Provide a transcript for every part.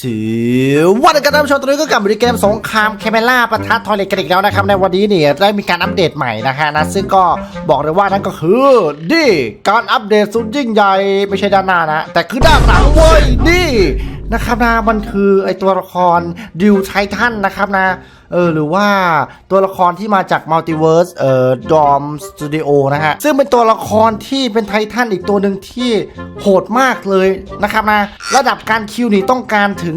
สวัสดีกันท่านผู้ชมตอนนี้ก็กลับมาในเกมสงครามแคมเมล่าปะทะทอยเลตกันอีกแล้วนะครับในวันนี้เนี่ยได้มีการอัปเดตใหม่นะฮะนะซึ่งก็บอกเลยว่านั่นก็คือนี่การอัปเดตสุดยิ่งใหญ่ไม่ใช่ด้านหน้านะ แต่คือด้านหลังเว้ยนี่ นะครับนะมันคือไอตัวละครดิวไททันนะครับนะเออหรือว่าตัวละครที่มาจากมัลติเวิร์สเอ่อดอมสตูดิโอนะฮะ ซึ่งเป็นตัวละครที่เป็นไททันอีกตัวหนึ่งที่โหดมากเลยนะครับนะ ระดับการคิวนี่ต้องการถึง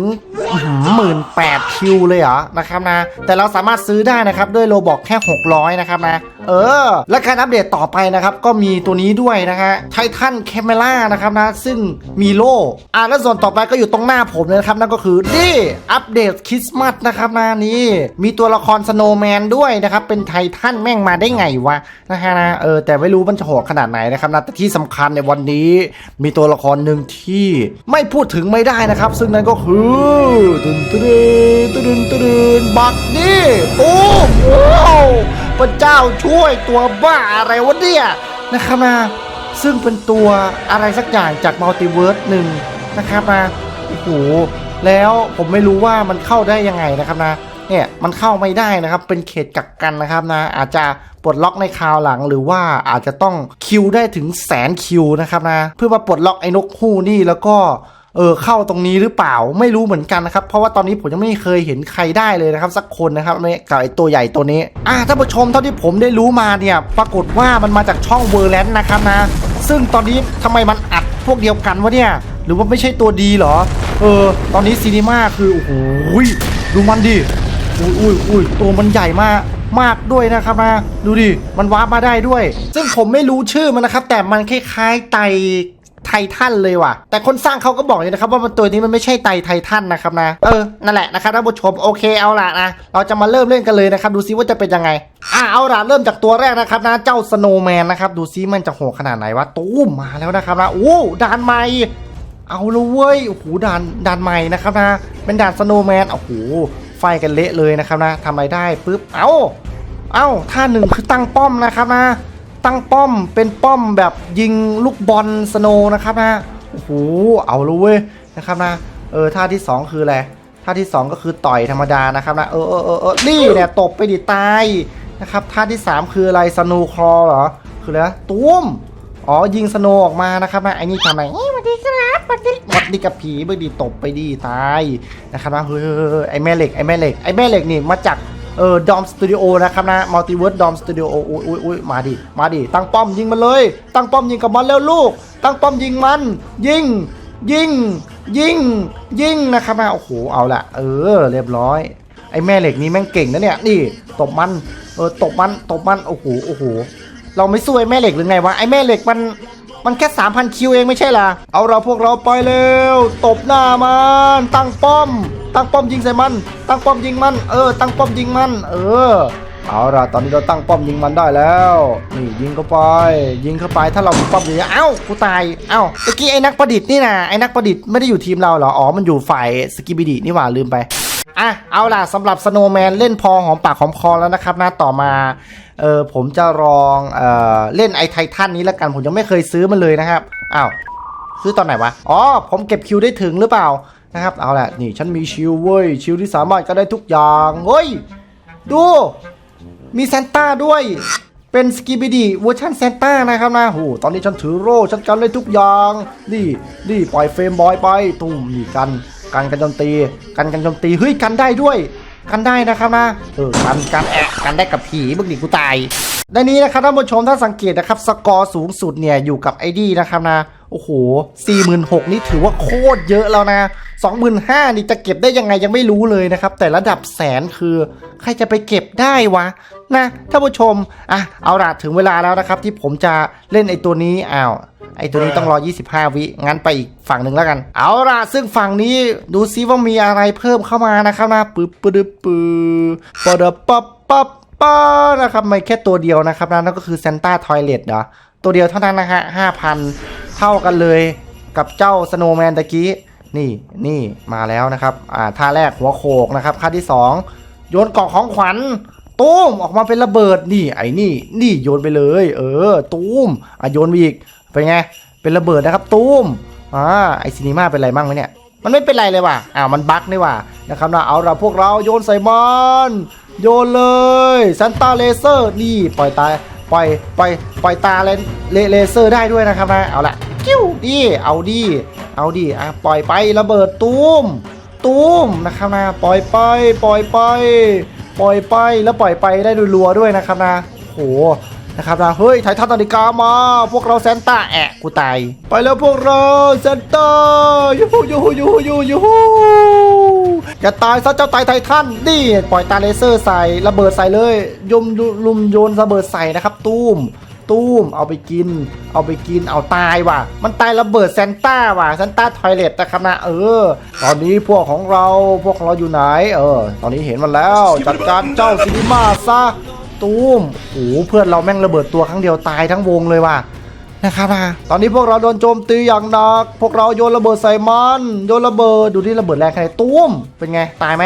หมื่นแปดคิวเลยเหรอนะครับนะ แต่เราสามารถซื้อได้นะครับ ด้วยโลบอกแค่ 600 นะครับนะ เออ และการอัปเดตต่อไปนะครับ ก็มีตัวนี้ด้วยนะฮะไททันแคมเมล่านะครับนะ ซึ่งมีโล่อะแล้วส่วนต่อไปก็อยู่ตรงหน้าผมเลยนะครับนั่นก็คือนี่อัปเดตคริสต์มาสนะครับนะนี่มีตัวละครสโนว์แมนด้วยนะครับเป็นไททันแม่งมาได้ไงวะนะฮะนะเออแต่ไม่รู้มันจะโหดขนาดไหนนะครับนะแต่ที่สำคัญในวันนี้ มีตัวละครหนึ่งที่ไม่พูดถึงไม่ได้นะครับ ซึ่งนั่นก็คือตึนตึนตึนตึนบักนี่โอ้โหพระเจ้าช่วยตัวบ้าอะไรวะเนี่ยนะครับนะซึ่งเป็นตัวอะไรสักอย่างจากมัลติเวิร์สหนึ่งนะครับนะ โอ้โหแล้วผมไม่รู้ว่ามันเข้าได้ยังไงนะครับนะเนี่ยมันเข้าไม่ได้นะครับเป็นเขตกักกันนะครับนะอาจจะปลดล็อกในคราวหลังหรือว่าอาจจะต้องคิวได้ถึงแสนคิวนะครับนะเพื่อมาปลดล็อกไอ้นกฮูกนี่แล้วก็เออเข้าตรงนี้หรือเปล่าไม่รู้เหมือนกันนะครับ เพราะว่าตอนนี้ผมยังไม่เคยเห็นใครได้เลยนะครับ สักคนนะครับในกับไอ้ตัวใหญ่ตัวนี้อ่าท่านผู้ชมเท่าที่ผมได้รู้มาเนี่ยปรากฏว่ามันมาจากช่องเวอร์แลนด์นะครับนะ ซึ่งตอนนี้ทำไมมันอัดพวกเดียวกันวะเนี่ย หรือว่าไม่ใช่ตัวดีเหรอ เออ ตอนนี้ซีนีมาคือ โอ้โหดูมันดิ อุ้ยอุ้ยอุ้ยตัวมันใหญ่มากมากด้วยนะครับนะดูดิ มันวาร์ปมาได้ด้วย ซึ่งผมไม่รู้ชื่อมันนะครับ แต่มันคล้ายๆไตไททันเลยว่ะ แต่คนสร้างเขาก็บอกเลยนะครับว่ามันตัวนี้มันไม่ใช่ไตไททันนะครับนะ เออ นั่นแหละนะครับท่านผู้ชมโอเคเอาล่ะนะ เราจะมาเริ่มเล่นกันเลยนะครับ ดูซิว่าจะเป็นยังไง อะเอาล่ะเริ่มจากตัวแรกนะครับนะ เจ้าสโนว์แมนนะครับ ดูซิมันจะโหดขนาดไหนวะ ตู้มมาแล้วนะครับนะ โอ้ด่านใหม่ เอาละเว้ย โอ้โหด่านด่านใหม่นะครับนะ เป็นด่านสโนว์แมน โอ้โห ไฟกันเละเลยนะครับนะทำอะไรได้ปุ๊บ เอ้าเอ้าท่าหนึ่งคือตั้งป้อมนะครับนะ ตั้งป้อม เป็นป้อมแบบยิงลูกบอลสโนว์นะครับนะ โอ้โห เอาละเว้ยนะครับนะ เออท่าที่สองคืออะไร ท่าที่สองก็คือต่อยธรรมดานะครับนะ เออเออเออเออนี่เนี่ยตบไปดิตายนะครับ ท่าที่สามคืออะไรสโนว์คลอเหรอ คืออะไรตุ้ม อ๋อ ยิงสโนว์ออกมานะครับนะ ไอ้นี่ทำอะไร ดีครับสวัสดีสวัสดีกับผีบอร์ดีตบไปดีตายนะครับนะเฮ้ยเฮ้ยเฮ้ยไอแม่เหล็กไอแม่เหล็กไอแม่เหล็กนี่มาจากเออดอมสตูดิโอนะครับนะมัลติเวิร์สดอมสตูดิโออุ้ยอุ้ยอุ้ยมาดิมาดิตั้งป้อมยิงมันเลย ตั้งป้อมยิงกับมันแล้วลูก ตั้งป้อมยิงมัน ยิงยิงยิงยิงนะครับนะโอ้โหเอาละเออ เรียบร้อยไอแม่เหล็กนี่แม่งเก่งนะเนี่ยนี่ตบมันเออตบมันตบมันโอ้โหโอ้โหเราไม่สู้ไอแม่เหล็กหรือไงวะไอแม่เหล็กมัน มันแค่ 3,000 คิวเองไม่ใช่ล่ะ เอาเราพวกเราไปเร็ว ตบหน้ามัน ตั้งป้อม ตั้งป้อมยิงใส่มัน ตั้งป้อมยิงมัน เออ ตั้งป้อมยิงมัน เออ เอาล่ะ ตอนนี้เราตั้งป้อมยิงมันได้แล้ว นี่ยิงเข้าไป ยิงเข้าไป ถ้าเราป้อมยิงเอ้า กูตาย เอ้าตะกี้ไอ้นักประดิษฐ์นี่นะไอ้นักประดิษฐ์ไม่ได้อยู่ทีมเราเหรอ อ๋อ มันอยู่ฝ่ายสกิบิดีนี่หว่าลืมไป อะเอาล่ะสำหรับสโนว์แมนเล่นพอหอมปากหอมคอแล้วนะครับนะต่อมาเออผมจะลองเออเล่นไอไททันนี้แล้วกันผมยังไม่เคยซื้อมันเลยนะครับอ้าวซื้อตอนไหนวะอ๋อผมเก็บคิวได้ถึงหรือเปล่านะครับเอาล่ะนี่ฉันมีชิลเว้ยชิลที่สามารถก็ได้ทุกอย่างเฮ้ยดูมีซานต้าด้วยเป็นสกิบิดีเวอร์ชันเซนต้านะครับนะโหตอนนี้ฉันถือโร่ฉันกันเลยทุกอย่าง นี่ นี่ ปล่อยเฟรมบอยไป ตุ้มนี่กัน กันกันโจมตี กันกันโจมตีเฮ้ยกันได้ด้วยกันได้นะครับนะเออกันกันแอะกันได้กับผีบึกดิกูตายในนี้นะครับท่านผู้ชมถ้าสังเกตนะครับสกอร์สูงสุดเนี่ยอยู่กับไอดีนะครับนะ โอ้โห46,000นี่ถือว่าโคตรเยอะแล้วนะ25,000นี่จะเก็บได้ยังไงยังไม่รู้เลยนะครับ แต่ระดับแสนคือใครจะไปเก็บได้วะนะท่านผู้ชมอะเอาล่ะถึงเวลาแล้วนะครับ ที่ผมจะเล่นไอตัวนี้อ้าวไอตัวนี้ต้องรอ 25 วิ งั้นไปอีกฝั่งหนึ่งแล้วกัน เอาล่ะ ซึ่งฝั่งนี้ดูซิว่ามีอะไรเพิ่มเข้ามานะครับนะปึ๊บปึ๊บปึ๊บปะดะปั๊บปั๊บป้านะครับไม่แค่ตัวเดียวนะครับนะนั่นก็คือซานต้าทอยเลตเนาะตัวเดียวเท่านั้นนะฮะ5,000 เท่ากันเลยกับเจ้าสโนว์แมนตะกี้ นี่นี่มาแล้วนะครับ อ่าท่าแรกหัวโขกนะครับท่าที่สองโยนกล่องของขวัญตูมออกมาเป็นระเบิดนี่ไอ้นี่นี่โยนไปเลย เออตูมอะโยนไปอีกเป็นไงเป็นระเบิดนะครับตูมอ่าไอซีนีมาเป็นไรมั่งไหมเนี่ยมันไม่เป็นไรเลยว่ะอ้าวมันบั๊กนี่ว่ะนะครับนะเอาละพวกเราโยนใส่มันโยนเลยซันตาเลเซอร์นี่ปล่อยตาปล่อยปล่อยปล่อยตาเลเลเลเซอร์ได้ด้วยนะครับนะเอาละ กิ้วดิเอาดิเอาดิอะปล่อยไประเบิดตูมตูมนะครับนะปล่อยไปปล่อยไป ปล่อยไปแล้วปล่อยไปได้รัวๆด้วยนะครับนะโหนะครับนะเฮ้ยไททันนาฬิกามา พวกเราแซนต้าแอะกูตายไปแล้วพวกเราแซนต้ายูฮูยูฮูยูฮูยูยูฮูจะตายซะเจ้าตายไททันนี่ปล่อยตาเลเซอร์ใส่ระเบิดใส่เลยยมลุมโยนระเบิดใส่นะครับตุ้ม ตุ้ม เอาไปกิน เอาไปกิน เอาตายว่ะ มันตายระเบิดแซนต้าว่ะแซนต้าทอยเลตนะครับนะเออ ตอนนี้พวกของเราพวกของเราอยู่ไหน เออ ตอนนี้เห็นมันแล้วจัดการเจ้าซินิมาซะตุ้มโอ้หเพื่อนเราแม่งระเบิดตัวครั้งเดียวตายทั้งวงเลยว่ะนะครับนะตอนนี้พวกเราโดนโจมตีอย่างหนัก พวกเราโยนระเบิดใส่มันโยนระเบิดดูที่ระเบิดแรงแค่ไหนตุ้มเป็นไงตายไหม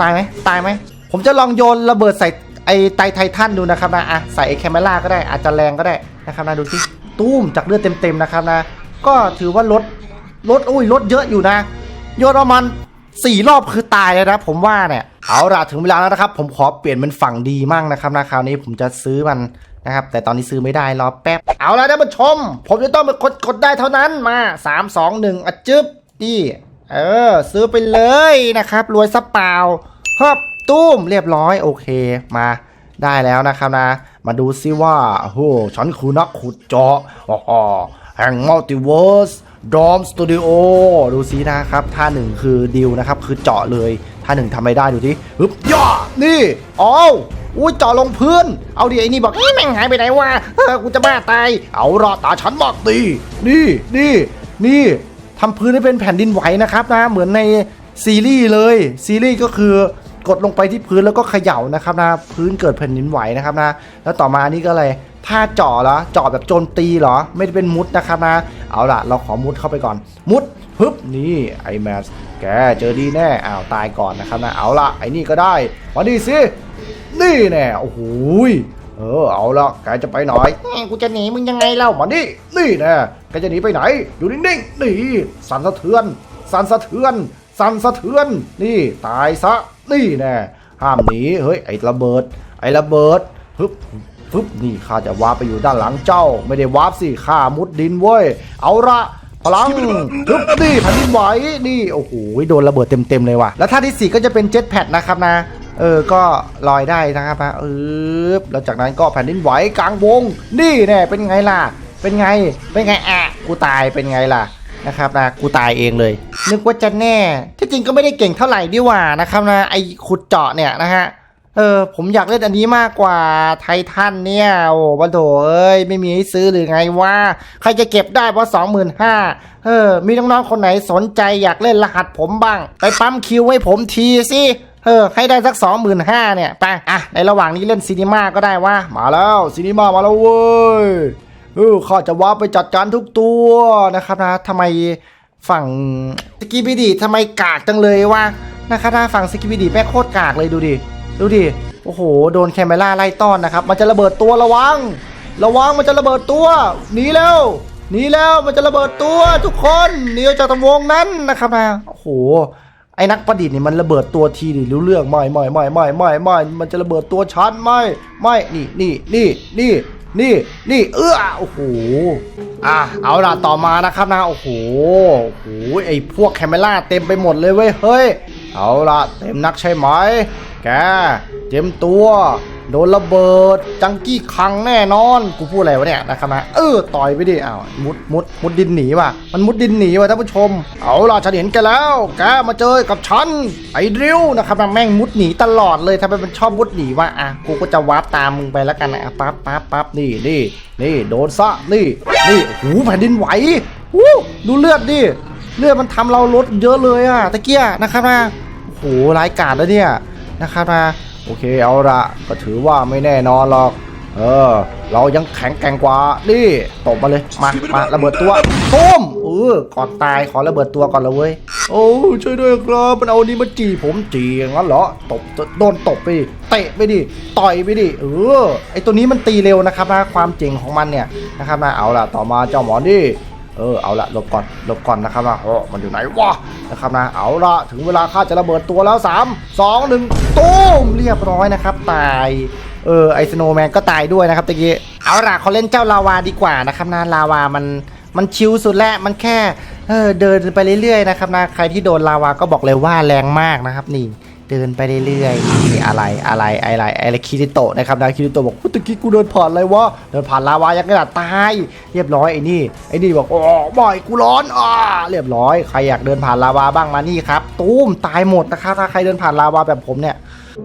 ตายไหมตายไหมผมจะลองโยนระเบิดใส่ ไอ้ไตไททันดูนะครับนะอะใส่ไอแคมเมล่าก็ได้อาจจะแรงก็ได้นะครับนะดูสิตุ้มจากเลือดเต็มๆนะครับนะ ก็ถือว่าลดลดอุ้ยลดเยอะอยู่นะโยนประมาณสี่รอบคือตายเลยนะผมว่าเนี่ยเอาละถึงเวลาแล้วนะครับ ผมขอเปลี่ยนเป็นฝั่งดีมั่งนะครับนะคราวนี้ผมจะซื้อมันนะครับ แต่ตอนนี้ซื้อไม่ได้รอแป๊บเอาละท่านผู้ชม ผมจะต้องเป็นคนกดได้เท่านั้นมาสามสองหนึ่งอะจึ๊บนี่เออ ซื้อไปเลยนะครับ รวยซะเปล่าครับ ตุ้มเรียบร้อยโอเคมาได้แล้วนะครับนะ มาดูซิว่าโอ้โหฉันคือนักขุดเจาะอ๋อแห่งมัลติเวิร์สดอมสตูดิโอดูซินะครับท่าหนึ่งคือดิวนะครับ คือเจาะเลยท่าหนึ่งทำไม่ได้ดูที่ฮึบย่านี่อ้าวอุ้ยเจาะลงพื้น เอาดิไอ้นี่บอกเอ้แม่งหายไปไหนวะเออกูจะบ้าตาย เอาละตาฉันบอกดีนี่นี่นี่ทำพื้นให้เป็นแผ่นดินไหวนะครับนะ เหมือนในซีรีส์เลย ซีรีส์ก็คือ กดลงไปที่พื้นแล้วก็เขย่านะครับนะพื้นเกิดแผ่นดินไหวนะครับนะแล้วต่อมานี่ก็เลยถ้าเจาะเหรอเจาะแบบโจมตีเหรอ ไม่ได้เป็นมุดนะครับนะ เอาล่ะ เราขอมุดเข้าไปก่อน มุดฮึบนี่ไอแมสแกเจอดีแน่อ้าวตายก่อนนะครับนะ เอาล่ะ ไอ้นี่ก็ได้มาดิสินี่แน่โอ้โหยเออเอาละแกจะไปไหนแม่งกูจะหนีมึงยังไงเล่ามานี่นี่แน่แกจะหนีไปไหน อยู่นิ่งๆนี่สั่นสะเทือนสั่นสะเทือนสั่นสะเทือนนี่ตายซะ นี่แน่ห้ามหนีเฮ้ยไอ้ระเบิด ไอ้ระเบิดฮึบฮึบนี่ข้าจะวาร์ปไปอยู่ด้านหลังเจ้า ไม่ได้วาร์ปสิข้ามุดดินเว้ย เอาละพลังฮึบนี่แผ่นดินไหวนี่โอ้โหโดนระเบิดเต็มๆเลยว่ะแล้วท่าที่สี่ก็จะเป็นเจ็ตแพดนะครับนะเออ ก็ลอยได้นะครับนะเออแล้วจากนั้นก็แผ่นดินไหวกลางวง นี่แน่เป็นไงล่ะ เป็นไง เป็นไงอะกูตายเป็นไงล่ะ นะครับนะกูตายเองเลย นึกว่าจะแน่ ที่จริงก็ไม่ได้เก่งเท่าไหร่ดีหว่านะครับนะไอขุดเจาะเนี่ยนะฮะเออผมอยากเล่นอันนี้มากกว่าไททันเนี่ย โอ้บันโถเอ้ย ไม่มีให้ซื้อหรือไงว่า ใครจะเก็บได้เพราะสองหมื่นห้าเออ มีน้องๆคนไหนสนใจอยากเล่นรหัสผมบ้าง ไปปั๊มคิวให้ผมทีสิเออ ให้ได้สักสองหมื่นห้าเนี่ย ไป อะ ในระหว่างนี้เล่นซีนีมาก็ได้ว่า มาแล้วซีนีมามาแล้วเว้ย เออข้าจะว่าไปจัดการทุกตัวนะครับนะทำไมฝั่งสกิบิดีทำไมกากจังเลยวะนะครับนะฝั่งสกิบิดีแม่โคตรกากเลยดูดิดูดิโอ้โหโดนแคมเมล่าไล่ต้อนนะครับ มันจะระเบิดตัวระวัง ระวังมันจะระเบิดตัวหนีแล้วหนีแล้วมันจะระเบิดตัวทุกคนหนีออกจากตำวงนั้นนะครับนะโอ้โหไอ้นักประดิษฐ์นี่มันระเบิดตัวทีนี่รู้เรื่องไม่ไม่ไม่ไม่ไม่ไม่มันจะระเบิดตัวฉันไม่ไม่นี่นี่นี่นี่ นี่นี่เอื้อโอ้โหอะเอาล่ะต่อมานะครับนะโอ้โหโอ้โหไอ้พวกแคมเมล่าเต็มไปหมดเลยเว้ยเฮ้ยเอาล่ะเต็มนักใช่ไหมแกเต็มตัว โดนระเบิดจังกี้คังแน่นอน กูพูดอะไรวะเนี่ยนะครับนะเออต่อยไปดิอ้าวมุดมุดมุดดินหนีว่ะมันมุดดินหนีว่ะท่านผู้ชม เอาล่ะฉันเห็นแกแล้วแกมาเจอกับฉันไอ้ดริวนะครับนะแม่งมุดหนีตลอดเลยทำไมมันชอบมุดหนีวะอะกูก็จะวาร์ปตามมึงไปแล้วกันนะปั๊บปั๊บปั๊บนี่นี่นี่โดนซะนี่นี่โอ้โหแผ่นดินไหววู้ดูเลือดดิเลือดมันทำเราลดเยอะเลยอะตะเกียนะครับนะโอ้โหร้ายกาจแล้วเนี่ยนะครับนะ โอเคเอาละก็ถือว่าไม่แน่นอนหรอก เออ เรายังแข็งแกร่งกว่า นี่ตบมาเลย มา มาระเบิดตัวตุ้มเออก่อนตายขอระเบิดตัวก่อนลยเว้ย โอ้ช่วยด้วยครับมันเอานี้มาจีผมจีงั้นเหรอ ตบโดนตบไปดิเตะไปดิ ต่อยไปดิ เออ ไอตัวนี้มันตีเร็วนะครับนะ ความเจ๋งของมันเนี่ยนะครับนะ เอาล่ะ ต่อมาเจ้าหมอนี่ เออเอาละหลบก่อนหลบก่อนนะครับนะโอ้มันอยู่ไหนวะนะครับนะเอาละถึงเวลาข้าจะระเบิดตัวแล้ว 3 2 1ตูมเรียบร้อยนะครับ ตายเออไอสโนแมนก็ตายด้วยนะครับตะกี้เอาละเขาเล่นเจ้าลาวาดีกว่านะครับนะลาวามันมันชิวสุดแล้วมันแค่เออเดินไปเรื่อยๆนะครับนะใครที่โดนลาวาก็บอกเลยว่าแรงมากนะครับนี่ เดินไปเรื่อยๆนี่อะไรอะไรอะไรอะไรคิริโตะนะครับนะคิริโตะบอกตะกี้กูเดินผ่านอะไรวะเดินผ่านลาวายังกระดาษตาย เรียบร้อยไอ้นี่ไอ้นี่บอกโอ้บ่อยกูร้อนอ่าเรียบร้อยใครอยากเดินผ่านลาวาบ้างมานี่ครับตูมตายหมดนะครับถ้าใครเดินผ่านลาวาแบบผมเนี่ย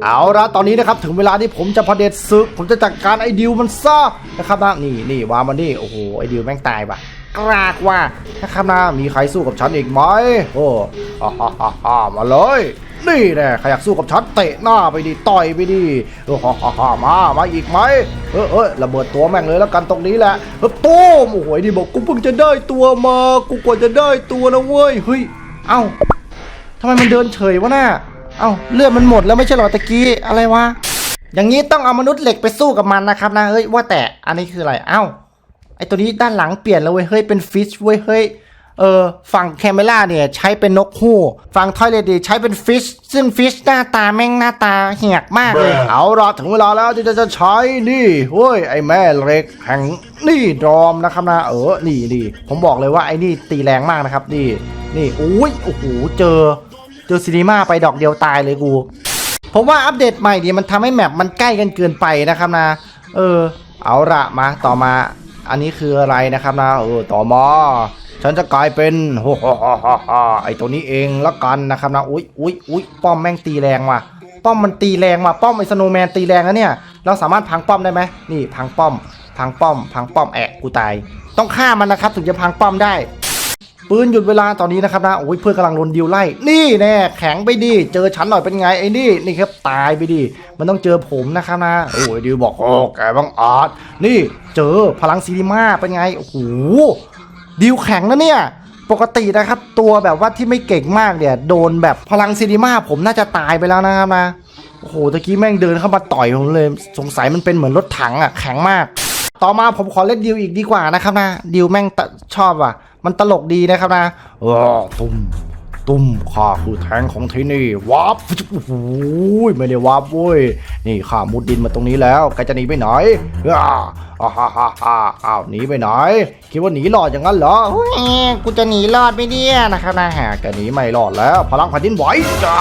เอาละตอนนี้นะครับถึงเวลาที่ผมจะพเผด็จศึก ผมจะจัดการไอ้ดิวมันซะนะครับนะนี่นี่วามันนี่โอ้โหไอ้ดิวแม่งตายปะกรากว่านะครับนะมีใครสู้กับฉันอีกไหมโอ้ฮ่าฮ่าฮ่ามาเลย นี่แน่ใครอยากสู้กับฉันเตะหน้าไปดิต่อยไปดิเออฮ่าฮ่าฮ่ามามาอีกไหมเออเออระเบิดตัวแม่งเลยแล้วกันตรงนี้แหละเออตูมโอ้โหไอ้ดิบอกกูเพิ่งจะได้ตัวมากูกว่าจะได้ตัวนะเว้ยเฮ้ยเอ้าทำไมมันเดินเฉยวะน่ะเอ้าเลือดมันหมดแล้วไม่ใช่หรอตะกี้อะไรวะอย่างนี้ต้องเอามนุษย์เหล็กไปสู้กับมันนะครับนะเฮ้ยว่าแต่อันนี้คืออะไรเอ้าไอตัวนี้ด้านหลังเปลี่ยนแล้วเว้ยเฮ้ยเป็นฟิชเว้ยเฮ้ย เออฝั่งแคมเมล่าเนี่ยใช้เป็นนกฮูกฝั่งทอยเลดีใช้เป็นฟิช ซึ่งฟิชหน้าตาแม่งหน้าตาเหียกมากเลย เอาละถึงเวลาแล้วที่จะจะใช้นี่เฮ้ยไอแม่เหล็กแห่งนี่ดรอมนะครับนะเออนี่นี่ผมบอกเลยว่าไอ้นี่ตีแรงมากนะครับนี่นี่อุ้ยโอ้โหเจอเจอซีนีมาไปดอกเดียวตายเลยกูผมว่าอัปเดตใหม่ดีมันทำให้แมปมันใกล้กันเกินไปนะครับนะ เออ เอาละมาต่อมา อันนี้คืออะไรนะครับนะเออต่อมา ฉันจะกลายเป็นโฮฮฮฮไอตัวนี้เองละกันนะครับนะอุ๊ยอุ๊ยอุ๊ยป้อมแม่งตีแรงว่ะ ป้อมมันตีแรงว่ะป้อมไอสโนแมนตีแรงนะเนี่ย เราสามารถพังป้อมได้ไหมนี่พังป้อม พังป้อม พังป้อมแอะกูตาย ต้องฆ่ามันนะครับถึงจะพังป้อมได้ ปืนหยุดเวลาตอนนี้นะครับนะโอ้ยเพื่อนกำลังโดนดิวไล่ นี่แน่แข็งไปดิเจอฉันหน่อยเป็นไงไอ้นี่นี่ครับตายไปดิมันต้องเจอผมนะครับนะโอ้ยดิวบอกโอ้แกบังอาจนี่เจอพลังซีนีมาเป็นไงโอ้โห ดิวแข็งนะเนี่ย ปกตินะครับ ตัวแบบว่าที่ไม่เก่งมากเนี่ย โดนแบบพลังซีนีมาผมน่าจะตายไปแล้วนะครับนะโอ้โหตะกี้แม่งเดินเข้ามาต่อยผมเลย สงสัยมันเป็นเหมือนรถถังอะแข็งมาก ต่อมาผมขอเล่นดิวอีกดีกว่านะครับนะดิวแม่งชอบอะ มันตลกดีนะครับนะอ้อตุ้ม ตุ้มข้าคือแทงของที่นี่วับโอ้โหไม่ได้วับเว้ยนี่ข้ามุดดินมาตรงนี้แล้วแกจะหนีไปไหนอ้าอ่าฮ่าฮ่าฮ่าอ้าวหนีไปไหนคิดว่าหนีรอดอย่างนั้นเหรอเฮ้กูจะหนีรอดไมเนี่ยนะครับนะฮะแกหนีไม่รอดแล้ว พลังแผ่นดินไหวจ้า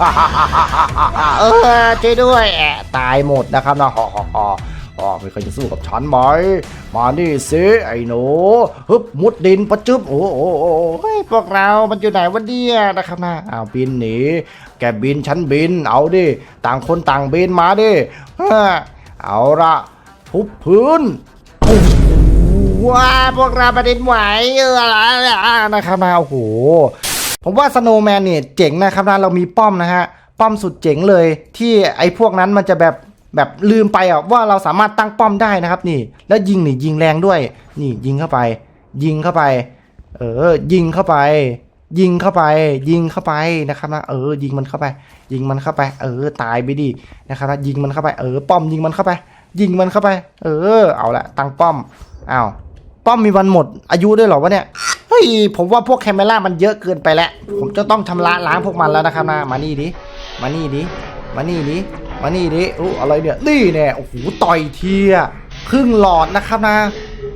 ฮ่าฮ่าฮ่าฮ่าฮ่าฮ่าเออช่วยด้วยแอะตายหมดนะครับนะฮ่าฮ่า ฮ่อไม่เคยจะสู้กับฉันไหม มานี่สิไอ้หนูฮึบมุดดินประจึบโอ้โหโอ้เฮ้พวกเรามันอยู่ไหนวันเดียนะครับนะอ้าวบินหนีแกบินฉันบิน เอาดิ ต่างคนต่างบินมาดิเอาละทุบพื้นว้าพวกเราประเด็นไหวเออนะครับนะโอ้โหผมว่าสโนว์แมนเนี่ยเจ๋งนะครับนะเรามีป้อมนะฮะป้อมสุดเจ๋งเลยที่ไอ้พวกนั้นมันจะแบบ แบบลืมไปอะว่าเราสามารถตั้งป้อมได้นะครับนี่ แล้วยิงนี่ยิงแรงด้วย นี่ยิงเข้าไป ยิงเข้าไป เออ ยิงเข้าไป ยิงเข้าไป ยิงเข้าไปนะครับนะเออ ยิงมันเข้าไป ยิงมันเข้าไป เออ ตายไปดินะครับนะยิงมันเข้าไปเออป้อมยิงมันเข้าไป ยิงมันเข้าไป เออ เอาละตั้งป้อมอ้าวป้อมมีวันหมด อายุด้วยเหรอวะเนี่ยเฮ้ยผมว่าพวกแคมเมล่ามันเยอะเกินไปแล้วผมจะต้องชำระล้างพวกมันแล้วนะครับนะมานี่ดิมานี่ดิมานี่ดิ มานี่ดิอู้อะไรเนี่ยนี่แน่โอ้โหต่อยเทียครึ่งหลอดนะครับนะ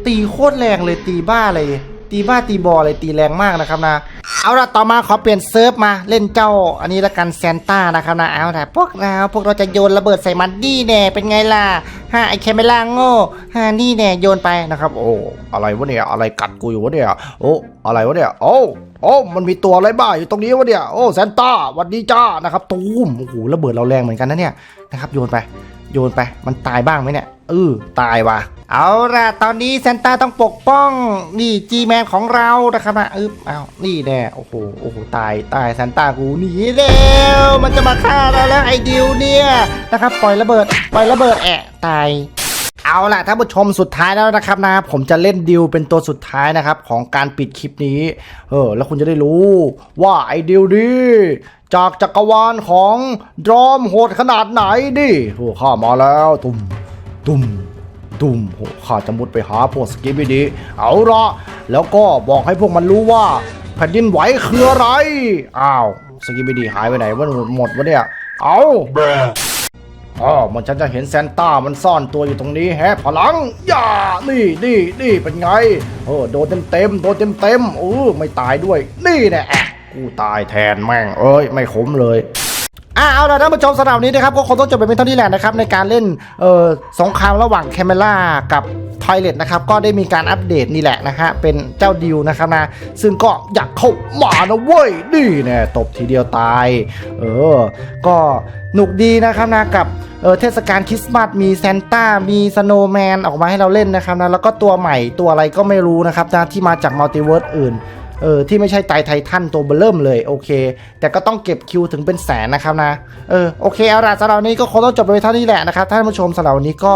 ตีโคตรแรงเลยตีบ้าเลย ตีบ้าตีบอเลยตีแรงมากนะครับนะ เอาละต่อมาขอเปลี่ยนเซิร์ฟมาเล่นเจ้า อันนี้ละกันแซนต้านะครับนะเอาละพวกเราพวกเราจะโยนระเบิดใส่มันดีแน่เป็นไงล่ะฮะไอแคมเมล่าโง่ฮะนี่แน่โยนไปนะครับ โอ้อะไรวะเนี่ยอะไรกัดกูอยู่วะเนี่ยโอ้อะไรวะเนี่ยโอ้โอ้มันมีตัวอะไรบ้าอยู่ตรงนี้วะเนี่ยโอ้แซนต้าวันดีจ้านะครับตูมโอ้โหระเบิดเราแรงเหมือนกันนะเนี่ยนะครับโยนไปโยนไปมันตายบ้างไหมเนี่ย เออตายว่ะ เอาละตอนนี้แซนต้าต้องปกป้องนี่จีแมนของเรานะครับนะอึบเอานี่แน่โอ้โหโอ้โหตายตายแซนต้ากูหนีแล้วมันจะมาฆ่าเราแล้วไอ้ดิวเนี่ยนะครับปล่อยระเบิดปล่อยระเบิดแอะตายเอาล่ะท่านผู้ชมสุดท้ายแล้วนะครับนะผมจะเล่นดิวเป็นตัวสุดท้ายนะครับของการปิดคลิปนี้เออแล้วคุณจะได้รู้ ว่าไอ้ดิวดีจากจักรวาลของดรอมโหดขนาดไหนดิโอ้ข้ามาแล้วตุ่ม ตุ่มตตุ่มโหข้าจะมุดไปหาพวกสกิบิดี เอาละแล้วก็บอกให้พวกมันรู้ว่า แผ่นดินไหวคืออะไร อ้าว สกิบิดีหายไปไหนวะหมดหมดวะเนี่ย เอาอ๋อมันฉันจะเห็นแซนต้ามันซ่อนตัวอยู่ตรงนี้แฮะพลัง อย่า นี่นี่นี่เป็นไง เออ โดนเต็มเต็มโดนเต็มเต็มเออไม่ตายด้วย นี่แน่แอะกูตายแทนแม่ง เอ้ย ไม่คุ้มเลย อ่าเอาละท่านผู้ชมสำหรับนี้นะครับก็คงต้องจบไปเป็นเท่านี้แหละนะครับในการเล่นเอ่อสงครามระหว่างแคมเมล่ากับทอยเลตนะครับก็ได้มีการอัปเดตนี่แหละนะฮะเป็นเจ้าดิวนะครับนะซึ่งก็อยากเข้ามานะเว้ยนี่แน่ตบทีเดียวตาย เออ ก็หนุกดีนะครับนะกับเออเทศกาลคริสต์มาสมีซนต้ามีสโนว์แมนออกมาให้เราเล่นนะครับนะแล้วก็ตัวใหม่ตัวอะไรก็ไม่รู้นะครับนะที่มาจากมัลติเวิร์สอื่น เออที่ไม่ใช่ไตไททันตัวเบลเริ่มเลยโอเค แต่ก็ต้องเก็บคิวถึงเป็นแสนนะครับนะเออโอเคเอาล่ะสำหรับนี้ก็คงต้องจบไปเท่านี้แหละนะครับท่านผู้ชมสำหรับนี้ก็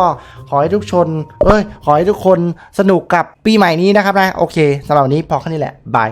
ขอให้ทุกชนเอ้ยขอให้ทุกคนสนุกกับปีใหม่นี้นะครับนะโอเคสำหรับนี้พอแค่นี้แหละบาย